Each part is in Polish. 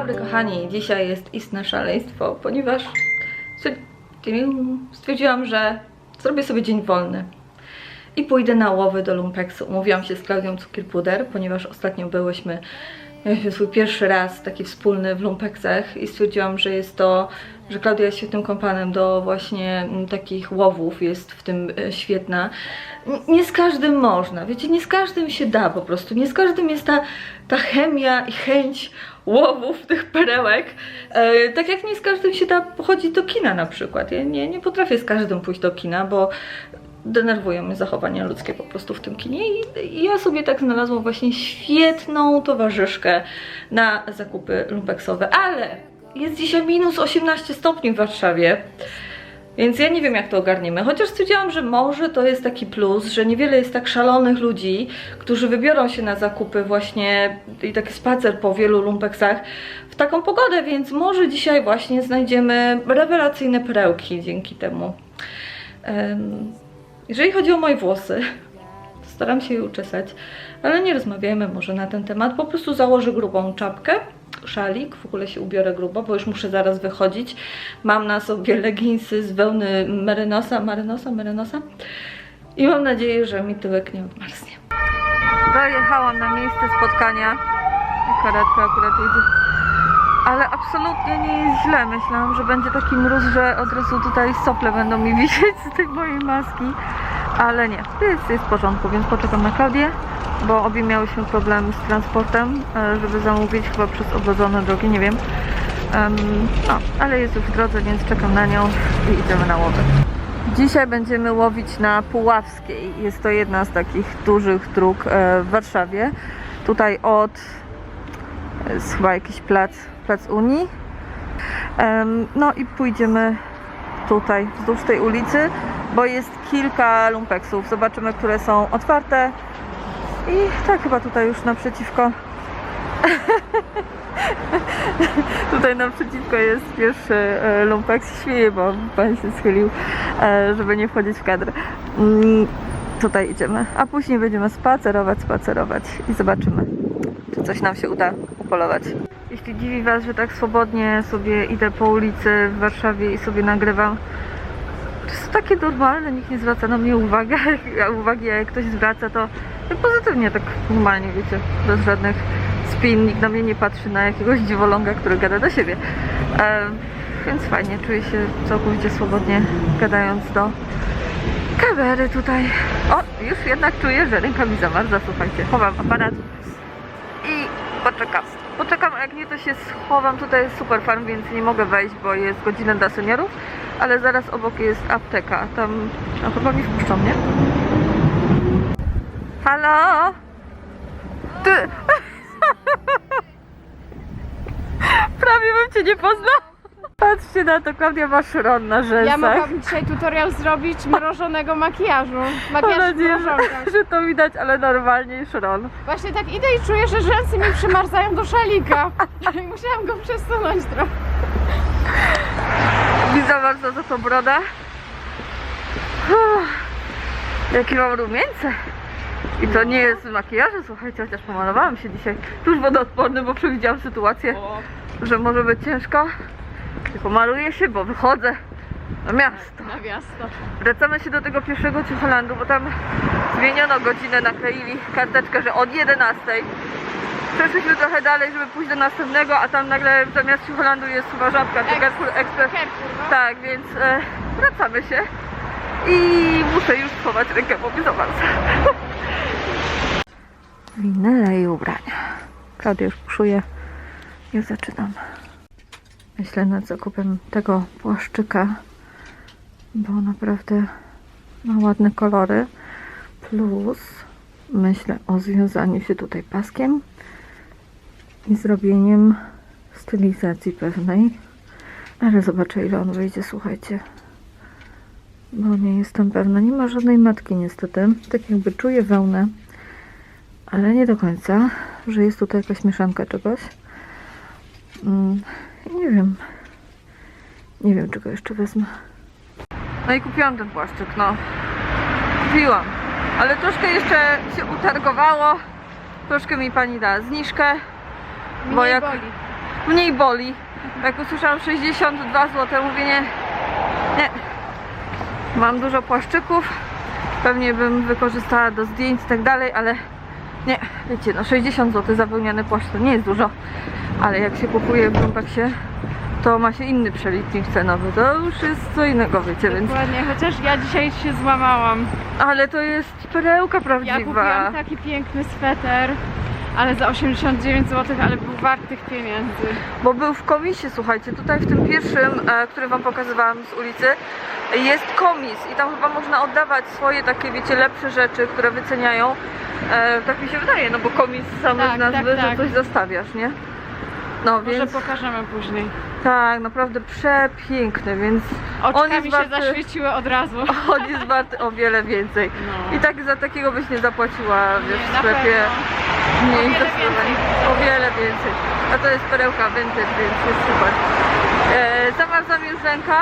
dobry kochani, dzisiaj jest istne szaleństwo, ponieważ stwierdziłam, że zrobię sobie dzień wolny i pójdę na łowy do Lumpeksu. Umówiłam się z Klaudią Cukierpuder, ponieważ ostatnio byłyśmy, mieliśmy swój pierwszy raz taki wspólny w Lumpeksach i stwierdziłam, że jest to, że Klaudia jest świetnym kompanem do właśnie mm, takich łowów, jest w tym e, świetna. Nie z każdym można, wiecie, nie z każdym się da po prostu, nie z każdym jest ta, ta chemia i chęć łowów tych perełek, e, tak jak nie z każdym się da pochodzić do kina na przykład. Ja nie, nie potrafię z każdym pójść do kina, bo denerwują mnie zachowania ludzkie po prostu w tym kinie i ja sobie tak znalazłam właśnie świetną towarzyszkę na zakupy lumpeksowe, ale jest dzisiaj minus 18 stopni w Warszawie. Więc ja nie wiem, jak to ogarniemy. Chociaż stwierdziłam, że może to jest taki plus, że niewiele jest tak szalonych ludzi, którzy wybiorą się na zakupy właśnie i taki spacer po wielu lumpeksach w taką pogodę, więc może dzisiaj właśnie znajdziemy rewelacyjne perełki dzięki temu. Em, jeżeli chodzi o moje włosy, staram się je uczesać, ale nie rozmawiajmy może na ten temat. Po prostu założę grubą czapkę, szalik, w ogóle się ubiorę grubo, bo już muszę zaraz wychodzić. Mam na sobie leginsy z wełny merynosa, marynosa, merynosa i mam nadzieję, że mi tyłek nie odmarznie. Dojechałam na miejsce spotkania karetka akurat jedzie. Ale absolutnie nie jest źle. Myślałam, że będzie taki mróz, że od razu tutaj sople będą mi wisieć z tej mojej maski. Ale nie, jest, jest w porządku, więc poczekam na Klaudię, bo obie miałyśmy problem z transportem, e, żeby zamówić chyba przez oblodzone drogi, nie wiem. Em, no, ale jest już w drodze, więc czekam na nią i idziemy na łowy. Dzisiaj będziemy łowić na Puławskiej. Jest to jedna z takich dużych dróg e, w Warszawie. Tutaj od jest chyba jakiś plac, plac Unii. No i pójdziemy tutaj wzdłuż tej ulicy, bo jest kilka lumpeksów. Zobaczymy, które są otwarte. I tak chyba tutaj już naprzeciwko. tutaj naprzeciwko jest pierwszy e, lumpeks. Śmieję, bo pan się schylił, e, żeby nie wchodzić w kadr. Mm, Tutaj idziemy, a później będziemy spacerować, spacerować i zobaczymy, czy coś nam się uda upolować. Jeśli dziwi Was, że tak swobodnie sobie idę po ulicy w Warszawie i sobie nagrywam, jest to takie normalne, nikt nie zwraca na mnie uwagi, a uwagi, a jak ktoś zwraca, to to pozytywnie, tak normalnie, wiecie, bez żadnych spin, nikt na mnie nie patrzy na jakiegoś dziwoląga, który gada do siebie. E, więc fajnie, czuję się całkowicie swobodnie gadając do kamery tutaj. O, już jednak czuję, że ręka mi zamarza, słuchajcie. Chowam aparat i poczekam. Poczekam, a jak nie to się schowam. Tutaj jest super farm, więc nie mogę wejść, bo jest godzina dla seniorów, ale zaraz obok jest apteka. Tam no, chyba mi wpuszczą, nie? Halo? Ty! Prawie bym cię nie poznał. Patrzcie na to, Klaudia ma szron na rzęsach. Ja mogłabym dzisiaj tutorial zrobić mrożonego makijażu. Mam Makijaż w nadzieję, mrożonkach. że, że to widać, ale normalnie szron. Właśnie tak idę i czuję, że rzęsy mi przymarzają do szalika. Musiałam go przesunąć trochę. Widzę bardzo za to brodę. Jakie mam rumieńce. I to nie jest z makijażu, słuchajcie, chociaż pomalowałam się dzisiaj. Tuż wodoodporny, bo przewidziałam sytuację, że może być ciężko. Pomaluję się, bo wychodzę na miasto. Na miasto. Wracamy się do tego pierwszego Ciucholandu, bo tam zmieniono godzinę, nakleili karteczkę, że od 11. Przeszliśmy trochę dalej, żeby pójść do następnego, a tam nagle zamiast Ciucholandu jest chyba żabka, czy Carrefour Express. No. Tak, więc e, wracamy się i muszę już schować rękę, bo mi zamarza. Winele i ubrania. Klaudia już puszuje. Ja zaczynam. Myślę nad zakupem tego płaszczyka, bo naprawdę ma ładne kolory. Plus myślę o związaniu się tutaj paskiem i zrobieniem stylizacji pewnej. Ale zobaczę ile on wyjdzie, słuchajcie. Bo nie jestem pewna. Nie ma żadnej matki niestety. Tak jakby czuję wełnę. Ale nie do końca, że jest tutaj jakaś mieszanka czegoś. Mm, nie wiem. Nie wiem czego jeszcze wezmę. No i kupiłam ten płaszczyk, no. Kupiłam. Ale troszkę jeszcze się utargowało. Troszkę mi pani da zniżkę. Mnie Bo jak- boli. mniej boli. Jak usłyszałam 62 zł, mówię nie, nie. Mam dużo płaszczyków, pewnie bym wykorzystała do zdjęć i tak dalej, ale nie, wiecie, no 60 zł za płaszcz to nie jest dużo, ale jak się kupuje w Lumpeksie, to ma się inny przelicznik cenowy, to już jest co innego, wiecie, więc... Dokładnie, chociaż ja dzisiaj się złamałam. Ale to jest perełka Ja prawdziwa. kupiłam taki piękny sweter, ale za 89 zł, ale był wart tych pieniędzy. Bo był w komisie, słuchajcie, tutaj w tym pierwszym, e, który wam pokazywałam z ulicy, jest komis i tam chyba można oddawać swoje takie, wiecie, lepsze rzeczy, które wyceniają. E, tak mi się wydaje, no bo komis samy Tak, z nazwy, tak, że tak. coś zostawiasz, nie? No Może więc pokażemy później. tak, naprawdę przepiękny, więc on Oczkami jest się warty, zaświeciły od razu. on jest warty o wiele więcej. No. I tak za takiego byś nie zapłaciła, wiesz, Nie, w sklepie. Pewno. Nie O wiele więcej. A to jest perełka vintage, więc jest super. E, zamarzam już ręka.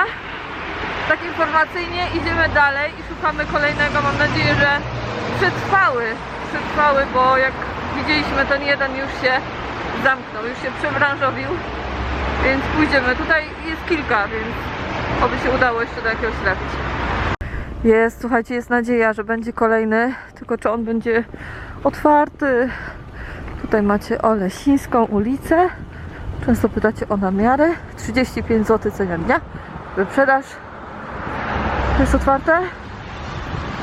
Tak informacyjnie idziemy dalej i szukamy kolejnego. Mam nadzieję, że przetrwały. Przetrwały, bo jak widzieliśmy, ten jeden już się zamknął, już się przebranżowił. Więc pójdziemy. Tutaj jest kilka, więc oby się udało jeszcze do jakiegoś trafić. Jest, słuchajcie, jest nadzieja, że będzie kolejny, tylko czy on będzie otwarty. Tutaj macie Olesińską ulicę. Często pytacie o namiary. 35 zł cena dnia. Wyprzedaż. Jest otwarte?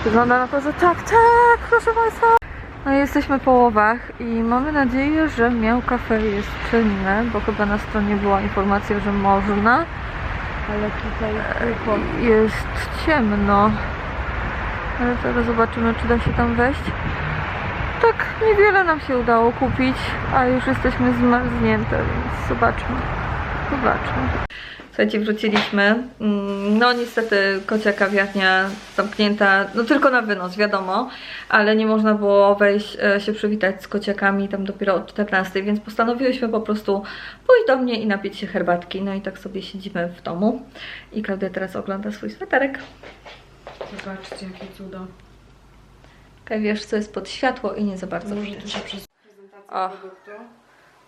Wygląda na to, że tak, tak, proszę Państwa. No i jesteśmy po łowach i mamy nadzieję, że miał kafe jest czynne, bo chyba na stronie była informacja, że można. Ale tutaj. Jest ciemno. Ale zaraz zobaczymy, czy da się tam wejść. Tak, niewiele nam się udało kupić, a już jesteśmy zmarznięte, więc zobaczmy. Zobaczmy. Słuchajcie, wróciliśmy. Mm, No niestety kocia kawiarnia zamknięta, no tylko na wynos, wiadomo, ale nie można było wejść, e, się przywitać z kociakami tam dopiero od 14, więc postanowiłyśmy po prostu pójść do mnie i napić się herbatki. No i tak sobie siedzimy w domu. I Klaudia teraz ogląda swój sweterek. Zobaczcie, jakie cudo. Kaj wiesz, co jest pod światło i nie za bardzo widać. O. produktu.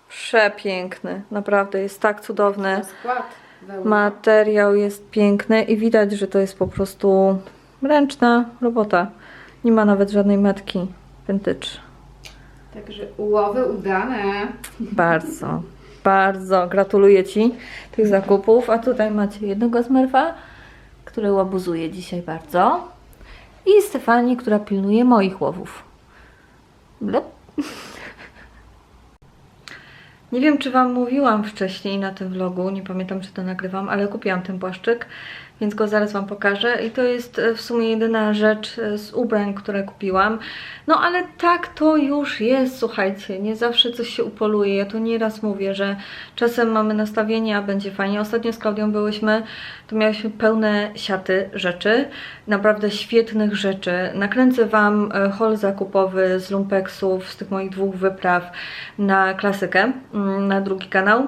Przepiękny, naprawdę jest tak cudowny. Materiał jest piękny i widać, że to jest po prostu ręczna robota. Nie ma nawet żadnej metki vintage. Także ułowy udane. Bardzo, bardzo gratuluję Ci tych zakupów. A tutaj macie jednego Smurfa, który łabuzuje dzisiaj bardzo. I Stefanii, która pilnuje moich łowów. Nie wiem, czy Wam mówiłam wcześniej na tym vlogu, nie pamiętam, czy to nagrywam, ale kupiłam ten płaszczyk, więc go zaraz Wam pokażę. I to jest e, w sumie jedyna rzecz e, z ubrań, które kupiłam. No ale tak to już jest, słuchajcie, nie zawsze coś się upoluje. Ja to nieraz mówię, że czasem mamy nastawienie, a będzie fajnie. Ostatnio z Klaudią byłyśmy, to miałyśmy pełne siaty rzeczy, naprawdę świetnych rzeczy. Nakręcę Wam e, haul zakupowy z lumpeksów, z tych moich dwóch wypraw na klasykę, mm, na drugi kanał.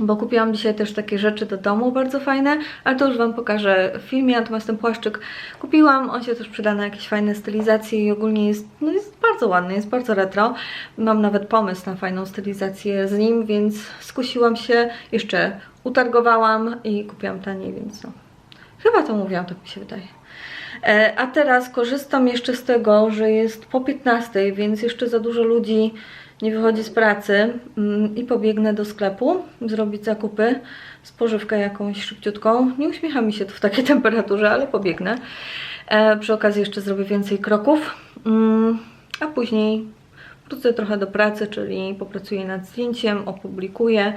Bo kupiłam dzisiaj też takie rzeczy do domu, bardzo fajne, ale to już Wam pokażę w filmie, natomiast ten płaszczyk kupiłam, on się też przyda na jakieś fajne stylizacje i ogólnie jest, no jest bardzo ładny, jest bardzo retro. Mam nawet pomysł na fajną stylizację z nim, więc skusiłam się, jeszcze utargowałam i kupiłam taniej, więc no. Chyba to mówiłam, tak mi się wydaje. E, A teraz korzystam jeszcze z tego, że jest po 15, więc jeszcze za dużo ludzi nie wychodzi z pracy mm, i pobiegnę do sklepu zrobić zakupy, spożywkę jakąś szybciutką. Nie uśmiecha mi się to w takiej temperaturze, ale pobiegnę. E, Przy okazji jeszcze zrobię więcej kroków, Mm, a później wrócę trochę do pracy, czyli popracuję nad zdjęciem, opublikuję.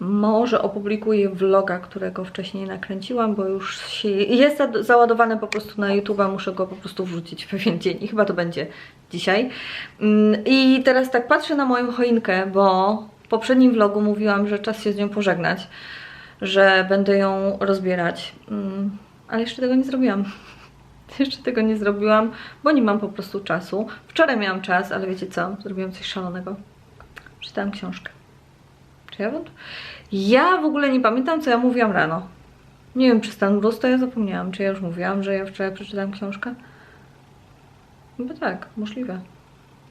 Może opublikuję vloga, którego wcześniej nakręciłam, bo już się, jest za- załadowany po prostu na YouTube, muszę go po prostu wrzucić w pewien dzień i chyba to będzie dzisiaj. Mm, I teraz tak patrzę na moją choinkę, bo w poprzednim vlogu mówiłam, że czas się z nią pożegnać, że będę ją rozbierać, Mm, ale jeszcze tego nie zrobiłam. Jeszcze tego nie zrobiłam, bo nie mam po prostu czasu. Wczoraj miałam czas, ale wiecie co? Zrobiłam coś szalonego. Czytałam książkę. Czy ja wam... Ja w ogóle nie pamiętam, co ja mówiłam rano. Nie wiem, czy stan to ja zapomniałam. Czy ja już mówiłam, że ja wczoraj przeczytałam książkę? Chyba tak, możliwe.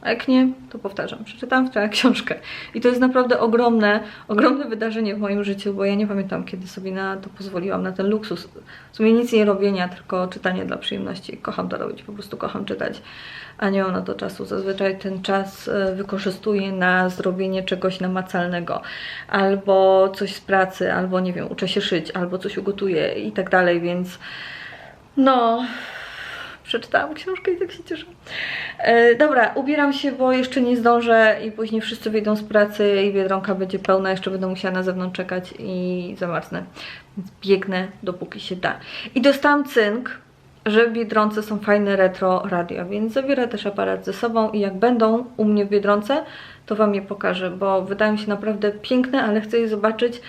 A jak nie, to powtarzam. Przeczytałam wczoraj książkę. I to jest naprawdę ogromne, ogromne wydarzenie w moim życiu, bo ja nie pamiętam, kiedy sobie na to pozwoliłam, na ten luksus. W sumie nic nie robienia, tylko czytanie dla przyjemności. Kocham to robić, po prostu kocham czytać, a nie mam na to czasu. Zazwyczaj ten czas e, wykorzystuję na zrobienie czegoś namacalnego. Albo coś z pracy, albo nie wiem, uczę się szyć, albo coś ugotuję i tak dalej, więc no, przeczytałam książkę i tak się cieszę. E, dobra, ubieram się, bo jeszcze nie zdążę i później wszyscy wyjdą z pracy i Biedronka będzie pełna, jeszcze będę musiała na zewnątrz czekać i zamarznę. Więc biegnę, dopóki się da. I dostałam cynk, że w Biedronce są fajne retro radio, więc zabiorę też aparat ze sobą i jak będą u mnie w Biedronce, to Wam je pokażę, bo wydają się naprawdę piękne, ale chcę je zobaczyć,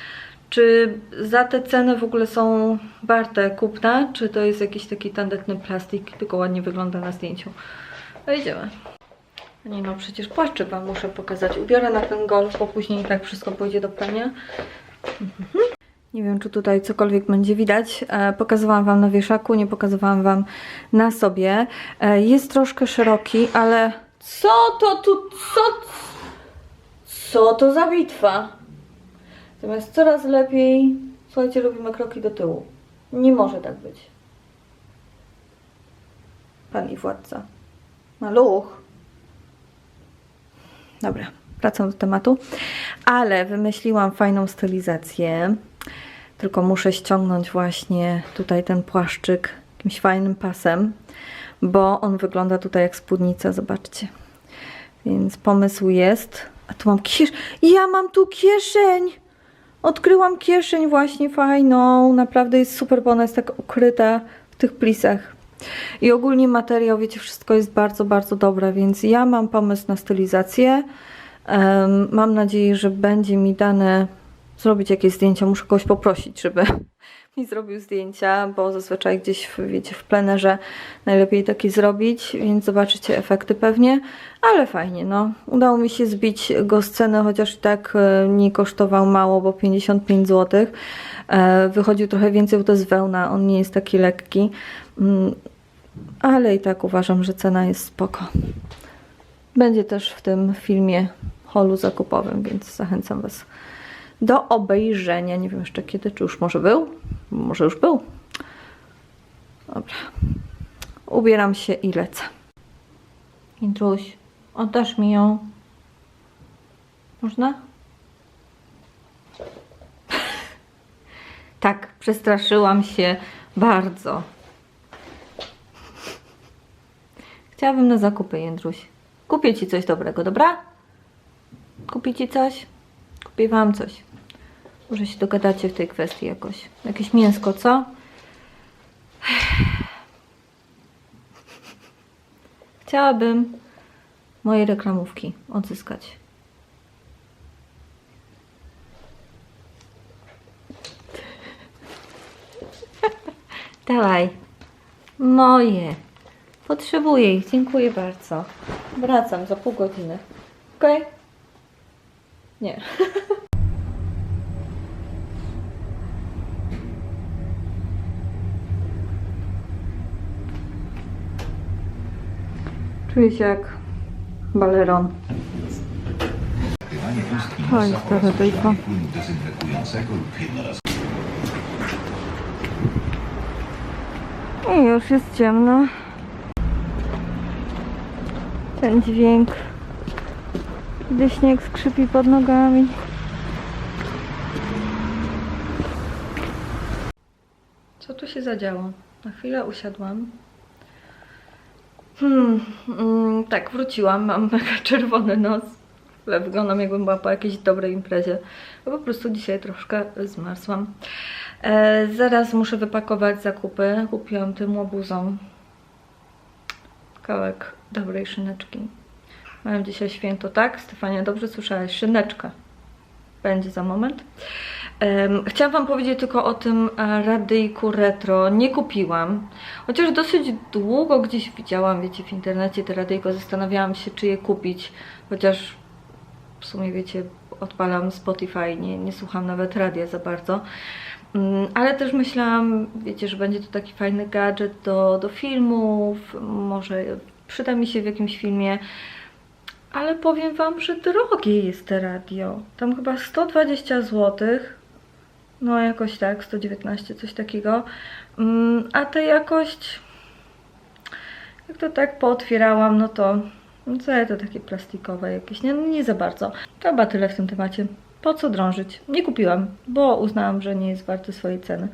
czy za te ceny w ogóle są warte kupna, czy to jest jakiś taki tandetny plastik, tylko ładnie wygląda na zdjęciu. No idziemy. Nie no, przecież płaszczyk Wam muszę pokazać. Ubiorę na ten golf, bo później i tak wszystko pójdzie do prania. Mhm. Nie wiem, czy tutaj cokolwiek będzie widać. E, pokazywałam Wam na wieszaku, nie pokazywałam Wam na sobie. E, jest troszkę szeroki, ale co to tu, co, co to za bitwa? Zamiast coraz lepiej, słuchajcie, robimy kroki do tyłu. Nie może tak być. Pan i władca. Maluch. Dobra, wracam do tematu. Ale wymyśliłam fajną stylizację. Tylko muszę ściągnąć właśnie tutaj ten płaszczyk jakimś fajnym pasem, bo on wygląda tutaj jak spódnica, zobaczcie. Więc pomysł jest. A tu mam kieszeń. Ja mam tu kieszeń! Odkryłam kieszeń właśnie fajną. Naprawdę jest super, bo ona jest tak ukryta w tych plisach. I ogólnie materiał, wiecie, wszystko jest bardzo, bardzo dobre, więc ja mam pomysł na stylizację. Em, mam nadzieję, że będzie mi dane zrobić jakieś zdjęcia. Muszę kogoś poprosić, żeby mi zrobił zdjęcia, bo zazwyczaj gdzieś, w, wiecie, w plenerze najlepiej takie zrobić, więc zobaczycie efekty pewnie, ale fajnie, no. Udało mi się zbić go z ceny, chociaż i tak e, nie kosztował mało, bo 55 zł. E, Wychodził trochę więcej, bo to jest wełna, on nie jest taki lekki, Mm, ale i tak uważam, że cena jest spoko. Będzie też w tym filmie holu zakupowym, więc zachęcam Was do obejrzenia. Nie wiem jeszcze kiedy, czy już może był? Może już był. Dobra. Ubieram się i lecę. Intruś, oddasz mi ją. Można? tak, przestraszyłam się bardzo. Chciałabym na zakupy, Jędruś. Kupię Ci coś dobrego, dobra? Kupię Ci coś? Kupię Wam coś. Może się dogadacie w tej kwestii jakoś. Jakieś mięsko, co? Chciałabym moje reklamówki odzyskać. Dawaj. Moje. Potrzebuję ich. Dziękuję bardzo. Wracam za pół godziny. Okej? Nie. Czuję się jak baleron. Dezynfekującego lub jednorazowego. I już jest ciemno. Ten dźwięk, gdy śnieg skrzypi pod nogami. Co tu się zadziało? Na chwilę usiadłam. Hmm, mm, tak, wróciłam. Mam mega czerwony nos. Wyglądam jakbym była po jakiejś dobrej imprezie. Bo po prostu dzisiaj troszkę zmarzłam. E, zaraz muszę wypakować zakupy. Kupiłam tym łobuzom kawałek dobrej szyneczki. Mają dzisiaj święto, tak? Stefania, dobrze słyszałaś? Szyneczka. Będzie za moment. Em, chciałam Wam powiedzieć tylko o tym e, radyjku retro. Nie kupiłam, chociaż dosyć długo gdzieś widziałam, wiecie, w internecie te radyjko. Zastanawiałam się, czy je kupić, chociaż w sumie, wiecie, odpalam Spotify, nie, nie słucham nawet radia za bardzo. Mm, Ale też myślałam, wiecie, że będzie to taki fajny gadżet do, do filmów, może przyda mi się w jakimś filmie. Ale powiem Wam, że drogie jest te radio. Tam chyba 120 zł. No jakoś tak, 119, coś takiego. Mm, a ta jakość... Jak to tak pootwierałam, no to... No co to takie plastikowe jakieś, nie, no nie za bardzo. To chyba tyle w tym temacie. Po co drążyć? Nie kupiłam, bo uznałam, że nie jest warty swojej ceny.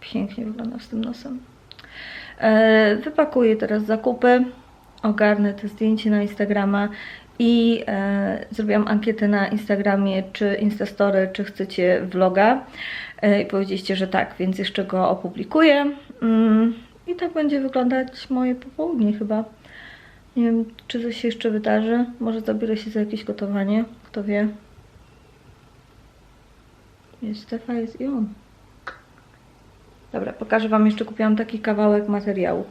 Pięknie wygląda z tym nosem. E, wypakuję teraz zakupy, ogarnę te zdjęcie na Instagrama i e, zrobiłam ankietę na Instagramie czy Instastory, czy chcecie vloga. E, I powiedzieliście, że tak, więc jeszcze go opublikuję. Mm, I tak będzie wyglądać moje popołudnie chyba. Nie wiem, czy coś się jeszcze wydarzy. Może zabiorę się za jakieś gotowanie, kto wie. Jest Stefa, jest i on. Dobra, pokażę Wam jeszcze, kupiłam taki kawałek materiału.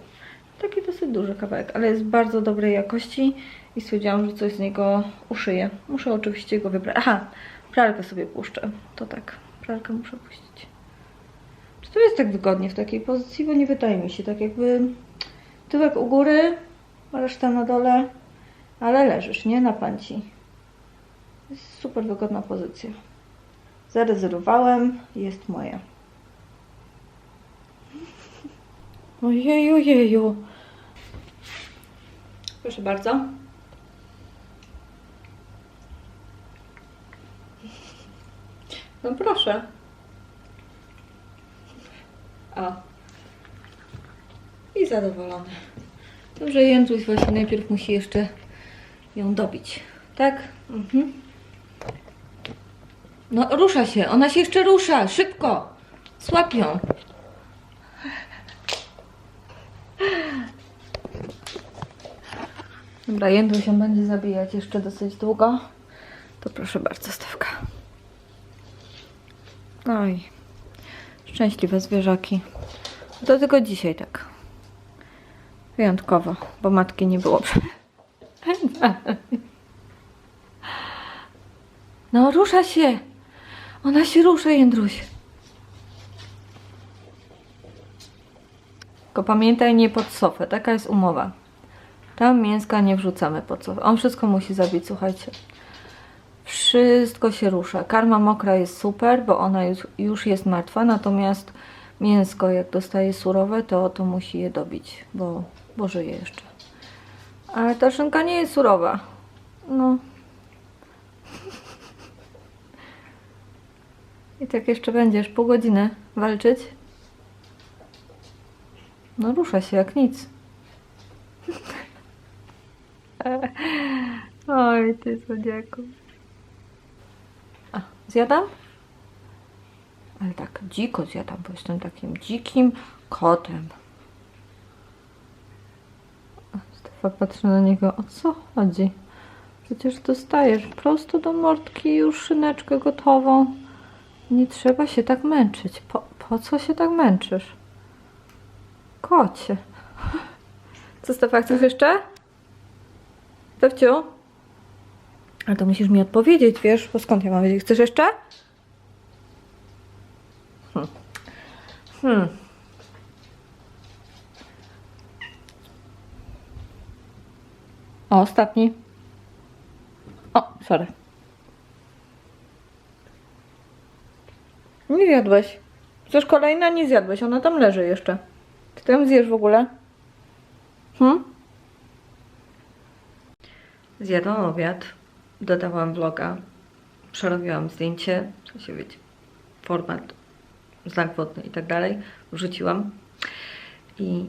Taki dosyć duży kawałek, ale jest bardzo dobrej jakości i stwierdziłam, że coś z niego uszyję. Muszę oczywiście go wybrać. Aha, pralkę sobie puszczę. To tak, pralkę muszę puścić. Czy to jest tak wygodnie w takiej pozycji? Bo nie wydaje mi się, tak jakby tyłek u góry, reszta na dole, ale leżysz, nie? Na panci. Jest super wygodna pozycja. Zarezerwowałem, jest moja. Ojeju, ojeju. Proszę bardzo. No proszę. O. I zadowolony. Dobrze, Jędruś właśnie najpierw musi jeszcze ją dobić. Tak? Mhm. No rusza się, ona się jeszcze rusza, szybko. Słap ją. Dobra, jędru się będzie zabijać jeszcze dosyć długo. To proszę bardzo, Stewka. Oj, szczęśliwe zwierzaki. To tylko dzisiaj tak. Wyjątkowo, bo matki nie było. No, rusza się. Ona się rusza, Jędruś. Tylko pamiętaj, nie pod sofę. Taka jest umowa. Tam mięska nie wrzucamy pod sofę. On wszystko musi zabić, słuchajcie. Wszystko się rusza. Karma mokra jest super, bo ona już, już jest martwa, natomiast mięsko, jak dostaje surowe, to, to musi je dobić, bo, bo żyje jeszcze. Ale ta szynka nie jest surowa. No. I tak jeszcze będziesz pół godziny walczyć. No rusza się jak nic. Oj, ty słodziaku. A, zjadam? Ale tak dziko zjadam, bo jestem takim dzikim kotem. Stefa patrzy na niego, o co chodzi? Przecież dostajesz prosto do mordki już szyneczkę gotową. Nie trzeba się tak męczyć. Po, po co się tak męczysz? Kocie. Co Stefa, chcesz jeszcze? Stefciu? Ale to musisz mi odpowiedzieć, wiesz? Bo skąd ja mam wiedzieć? Chcesz jeszcze? Hmm. Hmm. O, ostatni. O, sorry. Nie zjadłeś. Chcesz kolejna? Nie zjadłeś. Ona tam leży jeszcze. Ty tam zjesz w ogóle? Hmm? Zjadłam obiad, dodałam vloga, przerobiłam zdjęcie, w sensie wiecie, format, znak wodny i tak dalej, wrzuciłam. I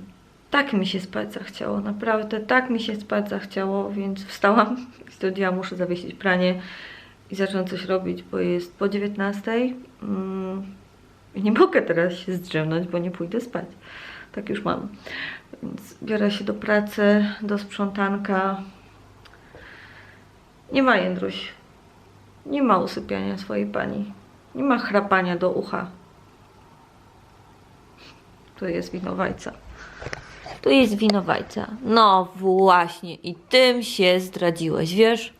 tak mi się spać zachciało, naprawdę tak mi się spać zachciało, więc wstałam i stwierdziłam, muszę zawiesić pranie i zacząć coś robić, bo jest po 19 mm, i nie mogę teraz się zdrzemnąć, bo nie pójdę spać. Tak już mam. Więc biorę się do pracy, do sprzątanka, nie ma Jędruś. Nie ma usypiania swojej pani. Nie ma chrapania do ucha. Tu jest winowajca. Tu jest winowajca. No właśnie. I tym się zdradziłeś, wiesz?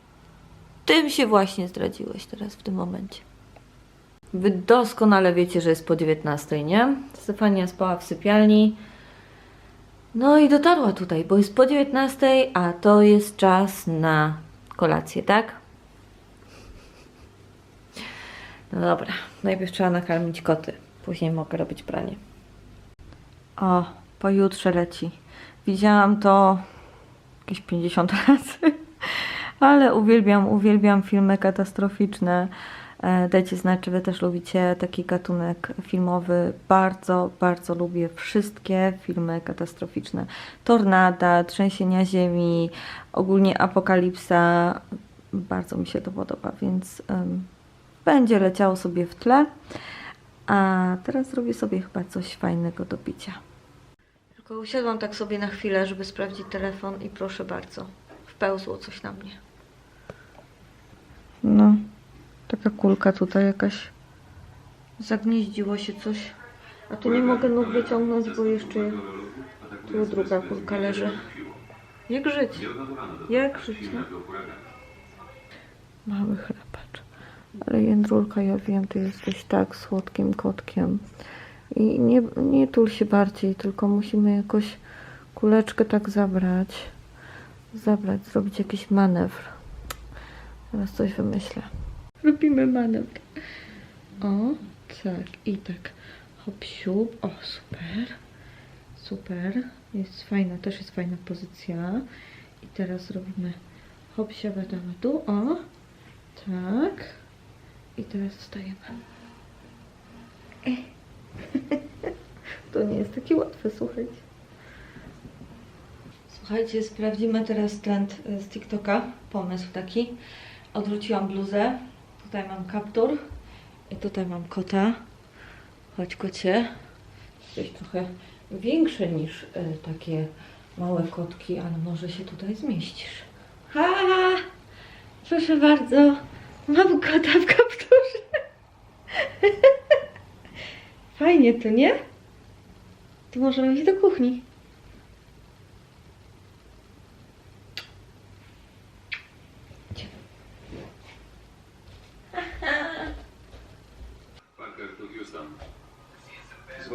Tym się właśnie zdradziłeś teraz w tym momencie. Wy doskonale wiecie, że jest po 19, nie? Stefania spała w sypialni. No i dotarła tutaj, bo jest po 19, a to jest czas na kolację, tak? No dobra, najpierw trzeba nakarmić koty, później mogę robić pranie. O, pojutrze leci. Widziałam to jakieś 50 razy, ale uwielbiam, uwielbiam filmy katastroficzne. E, Dajcie znać, czy Wy też lubicie taki gatunek filmowy. Bardzo, bardzo lubię wszystkie filmy katastroficzne. Tornada, trzęsienia ziemi, ogólnie apokalipsa. Bardzo mi się to podoba, więc em, będzie leciało sobie w tle. A teraz zrobię sobie chyba coś fajnego do picia. Tylko usiadłam tak sobie na chwilę, żeby sprawdzić telefon i proszę bardzo, wpełzło coś na mnie. No, taka kulka tutaj jakaś. Zagnieździło się coś. A tu nie mogę nóg wyciągnąć, bo jeszcze tu druga kulka leży. Jak żyć? Jak żyć? No? Mały chrapacz. Ale Jędrulka, ja wiem, ty jesteś tak słodkim kotkiem. I nie, nie tul się bardziej, tylko musimy jakoś kuleczkę tak zabrać. Zabrać, zrobić jakiś manewr. Teraz coś wymyślę. Robimy manewr. O, tak, i tak. Hop, siup. O, super. Super. Jest fajna, też jest fajna pozycja. I teraz robimy hop, siaba, damy tu. O, tak. I teraz wstajemy. To nie jest takie łatwe, słuchajcie. Słuchajcie, sprawdzimy teraz trend y, z TikToka. Pomysł taki. Odwróciłam bluzę. Tutaj mam kaptur. I tutaj mam kota. Chodź kocie. Jesteś trochę większy niż y, takie małe kotki, ale może się tutaj zmieścisz. Ha! Proszę bardzo. Mam kota w kapturze. Fajnie to, nie? To możemy iść do kuchni.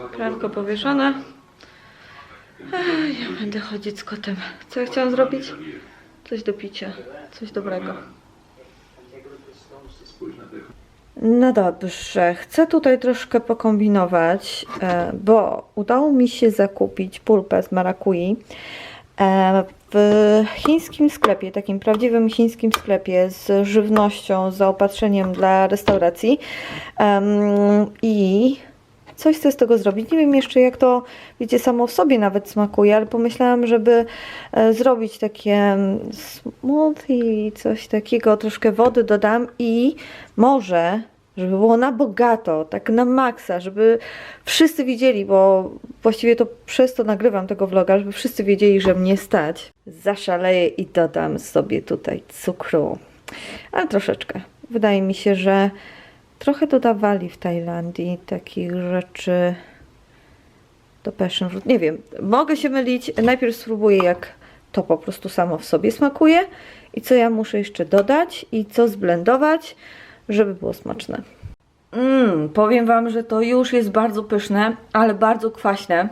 Klamko powieszone. Ja będę chodzić z kotem. Co ja chciałam zrobić? Coś do picia. Coś dobrego. No dobrze, chcę tutaj troszkę pokombinować, e, bo udało mi się zakupić pulpę z marakui e, w chińskim sklepie, takim prawdziwym chińskim sklepie z żywnością, z zaopatrzeniem dla restauracji. I coś chcę z tego zrobić. Nie wiem jeszcze, jak to, wiecie, samo w sobie nawet smakuje, ale pomyślałam, żeby e, zrobić takie mm, smoothie, coś takiego, troszkę wody dodam i może, żeby było na bogato, tak na maksa, żeby wszyscy widzieli, bo właściwie to przez to nagrywam tego vloga, żeby wszyscy wiedzieli, że mnie stać. Zaszaleję i dodam sobie tutaj cukru, ale troszeczkę. Wydaje mi się, że trochę dodawali w Tajlandii takich rzeczy do passion fruit. Nie wiem, mogę się mylić. Najpierw spróbuję, jak to po prostu samo w sobie smakuje i co ja muszę jeszcze dodać i co zblendować, żeby było smaczne. Mm, powiem Wam, że to już jest bardzo pyszne, ale bardzo kwaśne,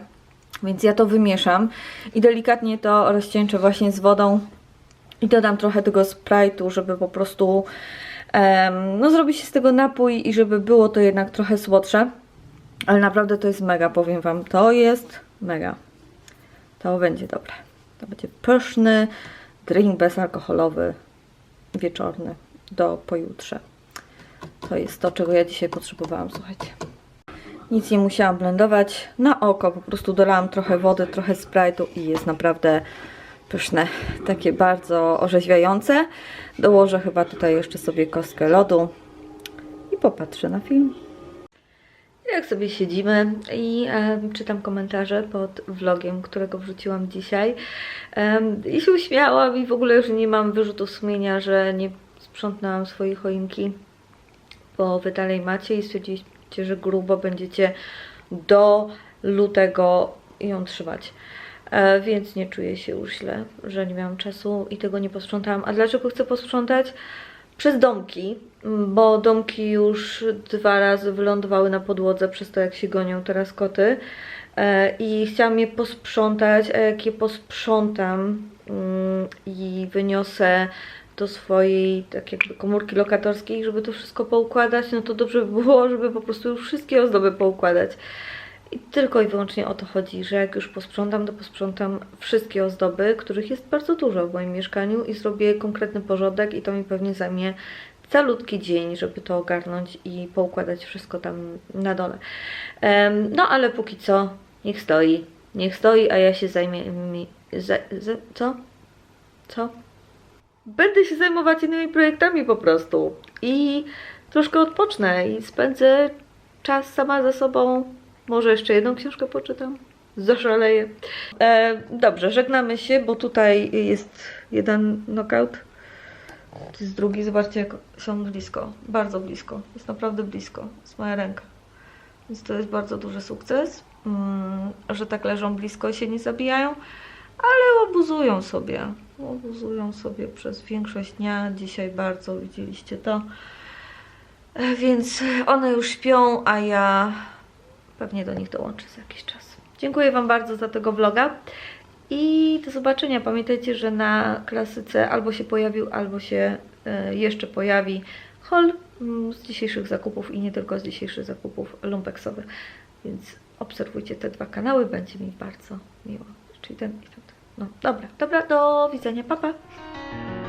więc ja to wymieszam i delikatnie to rozcieńczę właśnie z wodą i dodam trochę tego Sprite'u, żeby po prostu no, zrobić z tego napój i żeby było to jednak trochę słodsze. Ale naprawdę to jest mega, powiem Wam. To jest mega. To będzie dobre. To będzie pyszny drink bezalkoholowy, wieczorny, do pojutrze. To jest to, czego ja dzisiaj potrzebowałam, słuchajcie. Nic nie musiałam blendować. Na oko po prostu dolałam trochę wody, trochę Sprite'u i jest naprawdę pyszne. Takie bardzo orzeźwiające. Dołożę chyba tutaj jeszcze sobie kostkę lodu i popatrzę na film. Jak sobie siedzimy i em, czytam komentarze pod vlogiem, którego wrzuciłam dzisiaj em, i się uśmiałam i w ogóle już nie mam wyrzutu sumienia, że nie sprzątnęłam swojej choinki, bo wy dalej macie i stwierdziliście, że grubo będziecie do lutego ją trzymać. E, więc nie czuję się już źle, że nie miałam czasu i tego nie posprzątałam. A dlaczego chcę posprzątać? Przez domki, bo domki już dwa razy wylądowały na podłodze przez to, jak się gonią teraz koty. E, I chciałam je posprzątać, a jak je posprzątam mm, i wyniosę do swojej tak jakby komórki lokatorskiej, żeby to wszystko poukładać, no to dobrze by było, żeby po prostu już wszystkie ozdoby poukładać. I tylko i wyłącznie o to chodzi, że jak już posprzątam, to posprzątam wszystkie ozdoby, których jest bardzo dużo w moim mieszkaniu i zrobię konkretny porządek i to mi pewnie zajmie calutki dzień, żeby to ogarnąć i poukładać wszystko tam na dole. No ale póki co, niech stoi. Niech stoi, a ja się zajmie... Mi, za, za, co? Co? Będę się zajmować innymi projektami po prostu. I troszkę odpocznę i spędzę czas sama ze sobą. Może jeszcze jedną książkę poczytam. Zaszaleję. E, dobrze, żegnamy się, bo tutaj jest jeden knockout. To jest drugi. Zobaczcie, jak są blisko. Bardzo blisko. Jest naprawdę blisko. Jest moja ręka. Więc to jest bardzo duży sukces, mm, że tak leżą blisko i się nie zabijają, ale obuzują sobie. Obuzują sobie przez większość dnia. Dzisiaj bardzo widzieliście to. E, Więc one już śpią, a ja pewnie do nich dołączę za jakiś czas. Dziękuję Wam bardzo za tego vloga i do zobaczenia. Pamiętajcie, że na klasyce albo się pojawił, albo się e, jeszcze pojawi haul mm, z dzisiejszych zakupów i nie tylko z dzisiejszych zakupów lumpeksowych. Więc obserwujcie te dwa kanały, będzie mi bardzo miło. Czyli ten i ten. No dobra, dobra, do widzenia, papa. Pa.